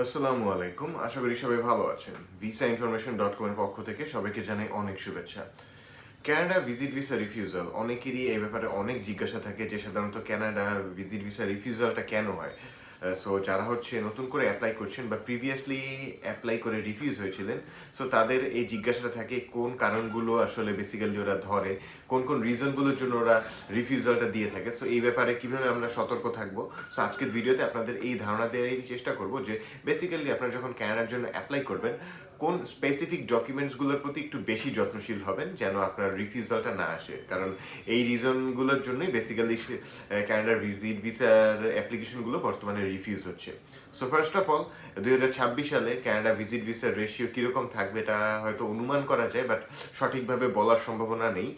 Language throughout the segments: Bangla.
আসসালামু আলাইকুম। আশা করি সবাই ভালো আছেন। ভিসা ইনফরমেশন ডট কমের পক্ষ থেকে সবাইকে জানাই অনেক শুভেচ্ছা। ক্যানাডা ভিজিট ভিসা রিফিউজাল অনেকেরই এই ব্যাপারে অনেক জিজ্ঞাসা থাকে যে সাধারণত ক্যানাডা ভিজিট ভিসা রিফিউজালটা কেন হয়? সো যারা হচ্ছে নতুন করে অ্যাপ্লাই করছেন বা প্রিভিয়াসলি অ্যাপ্লাই করে রিফিউজ হয়েছিলেন সো তাদের এই জিজ্ঞাসাটা থাকে, কোন কারণগুলো আসলে বেসিক্যালি ওরা ধরে, কোন কোন রিজনগুলোর জন্য ওরা রিফিউজালটা দিয়ে থাকে সো এই ব্যাপারে কীভাবে আমরা সতর্ক থাকব সো আজকের ভিডিওতে আপনাদের এই ধারণা দেওয়ারই চেষ্টা করব যে বেসিক্যালি আপনারা যখন ক্যানাডার জন্য অ্যাপ্লাই করবেন কোন স্পেসিফিক ডকুমেন্টসগুলোর প্রতি একটু বেশি যত্নশীল হবেন যেন আপনার রিফিউজালটা না আসে? কারণ এই রিজনগুলোর জন্যই বেসিক্যালি ক্যানাডার ভিজিট ভিসার অ্যাপ্লিকেশনগুলো বর্তমানে রিফিউজ হচ্ছে। সো ফার্স্ট অফ অল দুই ছাব্বিশ সালে ক্যানাডা ভিজিট ভিসার রেশিও কীরকম থাকবে এটা হয়তো অনুমান করা যায় বাট সঠিকভাবে বলার সম্ভাবনা নেই।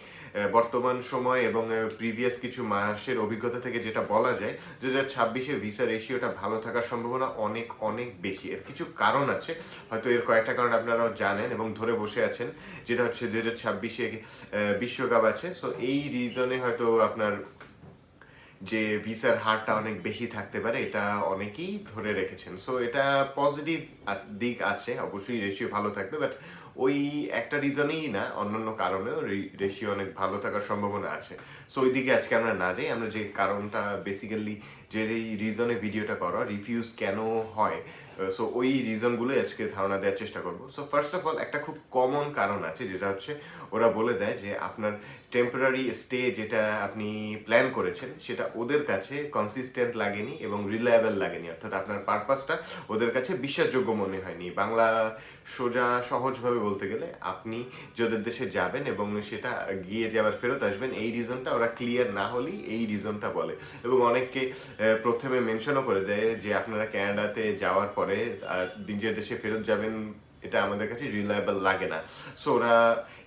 বর্তমান সময় এবং প্রিভিয়াস কিছু মাসের অভিজ্ঞতা থেকে যেটা বলা যায় দু হাজার ছাব্বিশে ভিসা রেশিওটা ভালো থাকার সম্ভাবনা অনেক অনেক বেশি। এর কিছু কারণ আছে, হয়তো এর কয়েকটা কারণ আপনারাও জানেন এবং ধরে বসে আছেন, যেটা হচ্ছে দু হাজার ছাব্বিশে বিশ্বকাপ আছে। সো এই রিজনে হয়তো আপনার যে ভিসার হারটা অনেক বেশি থাকতে পারে, এটা অনেকেই ধরে রেখেছেন। সো এটা পজিটিভ দিক আছে, অবশ্যই রেশিও ভালো থাকবে বাট ওই একটা রিজনেই না, অন্যান্য কারণেও রেশিও অনেক ভালো থাকার সম্ভাবনা আছে। সো ওই দিকে আজকে আমরা না যাই, আমরা যে কারণটা বেসিক্যালি যে এই রিজনে ভিডিওটা করা রিফিউজ কেন হয়? সো ওই রিজনগুলো আজকে ধারণা দেওয়ার চেষ্টা করব। সো ফার্স্ট অফ অল একটা খুব কমন কারণ আছে, যেটা হচ্ছে ওরা বলে দেয় যে আপনার টেম্পোরারি স্টে যেটা আপনি প্ল্যান করেছেন, সেটা ওদের কাছে কনসিস্টেন্ট লাগেনি এবং রিলায়েবল লাগেনি। অর্থাৎ আপনার পারপাসটা ওদের কাছে বিশ্বাসযোগ্য মনে হয়নি। বাংলা সোজা সহজভাবে বলতে গেলে, আপনি যাদের দেশে যাবেন এবং সেটা গিয়ে যে আবার ফেরত আসবেন, এই রিজনটা ওরা ক্লিয়ার না হলেই এই রিজনটা বলে। এবং অনেককে প্রথমে মেনশনও করে দেয় যে আপনারা ক্যানাডাতে যাওয়ার পরে নিজের দেশে ফেরত যাবেন এটা আমাদের কাছে রিলায়েবল লাগে না। সো ওরা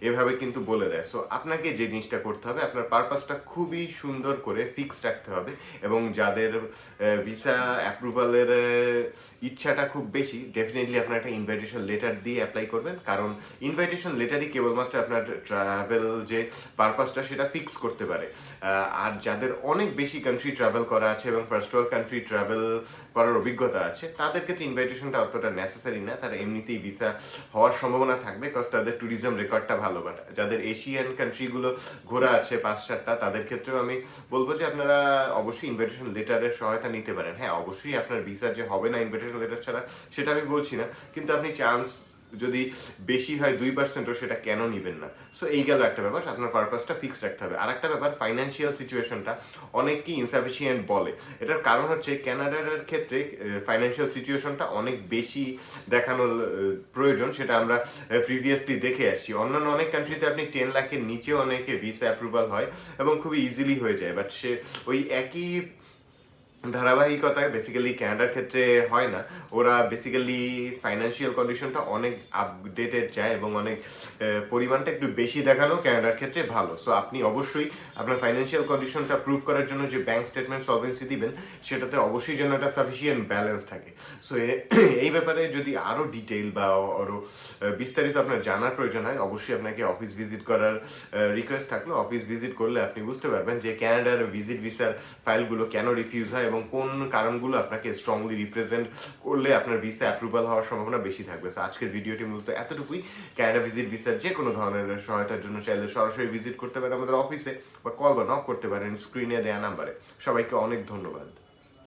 এভাবে কিন্তু বলে দেয়। সো আপনাকে যে জিনিসটা করতে হবে, আপনার পারপাসটা খুবই সুন্দর করে ফিক্সড রাখতে হবে এবং যাদের ভিসা অ্যাপ্রুভালের ইচ্ছাটা খুব বেশি ডেফিনেটলি আপনার একটা ইনভাইটেশন লেটার দিয়ে অ্যাপ্লাই করবেন। কারণ ইনভাইটেশন লেটারই কেবলমাত্র আপনার ট্রাভেল যে পারপাসটা সেটা ফিক্স করতে পারে। আর যাদের অনেক বেশি কান্ট্রি ট্রাভেল করা আছে এবং ফার্স্ট ওয়ার্ল্ড কান্ট্রি ট্রাভেল করার অভিজ্ঞতা আছে তাদের ক্ষেত্রে ইনভাইটেশনটা অতটা নেসেসারি না। তারা এমনিতেই ভিসা হওয়ার সম্ভাবনা থাকবে বিকজ তাদের ট্যুরিজম রেকর্ডটা ভালো বাট যাদের এশিয়ান কান্ট্রিগুলো ঘোরা আছে পাঁচ চারটা তাদের ক্ষেত্রেও আমি বলব যে আপনারা অবশ্যই ইনভাইটেশন লেটারের সহায়তা নিতে পারেন। হ্যাঁ অবশ্যই আপনার ভিসা যে হবে না ইনভাইটেশন লেটার ছাড়া, সেটা আমি বলছি না, কিন্তু আপনি চান্স যদি বেশি হয় দুই পার্সেন্টও সেটা কেন নিবেন না? সো এই গেল একটা ব্যাপার, আপনার পারপাসটা ফিক্সড রাখতে হবে। আর একটা ব্যাপার ফাইন্যান্সিয়াল সিচুয়েশনটা অনেককেই ইনসাফিসিয়েন্ট বলে। এটার কারণ হচ্ছে ক্যানাডার ক্ষেত্রে ফাইন্যান্সিয়াল সিচুয়েশনটা অনেক বেশি দেখানোর প্রয়োজন, সেটা আমরা প্রিভিয়াসলি দেখে আসছি। অন্যান্য অনেক কান্ট্রিতে আপনি টেন লাখের নিচেও অনেকে ভিসা অ্যাপ্রুভাল হয় এবং খুবই ইজিলি হয়ে যায় বাট সে ওই একই ধারাবাহিকতায় বেসিক্যালি ক্যানাডার ক্ষেত্রে হয় না। ওরা বেসিক্যালি ফাইন্যান্সিয়াল কন্ডিশনটা অনেক আপডেটেড যায় এবং অনেক পরিমাণটা একটু বেশি দেখানো ক্যানাডার ক্ষেত্রে ভালো। সো আপনি অবশ্যই আপনার ফাইন্যান্সিয়াল কন্ডিশনটা প্রুভ করার জন্য যে ব্যাংক স্টেটমেন্ট সলভেন্সি দিবেন, সেটাতে অবশ্যই যেন একটা সাফিসিয়েন্ট ব্যালেন্স থাকে। সো এই ব্যাপারে যদি আরও ডিটেইল বা আরও বিস্তারিত আপনার জানার প্রয়োজন হয়, অবশ্যই আপনাকে অফিস ভিজিট করার রিকোয়েস্ট থাকল। অফিস ভিজিট করলে আপনি বুঝতে পারবেন যে ক্যানাডার ভিজিট ভিসার ফাইলগুলো কেন রিফিউজ হয় এবং কোন কারণগুলো আপনাকে স্ট্রংলি রিপ্রেজেন্ট করলে আপনার ভিসা অ্যাপ্রুভাল হওয়ার সম্ভাবনা বেশি থাকবে? সো আজকের ভিডিওটি মূলত এতটুকুই। ক্যানাডা ভিজিট ভিসার যে কোনো ধরনের সহায়তার জন্য চাইলে সরাসরি ভিজিট করতে পারেন আমাদের অফিসে বা কল বা নক করতে পারেন স্ক্রিনে দেওয়া নাম্বারে সবাইকে অনেক ধন্যবাদ।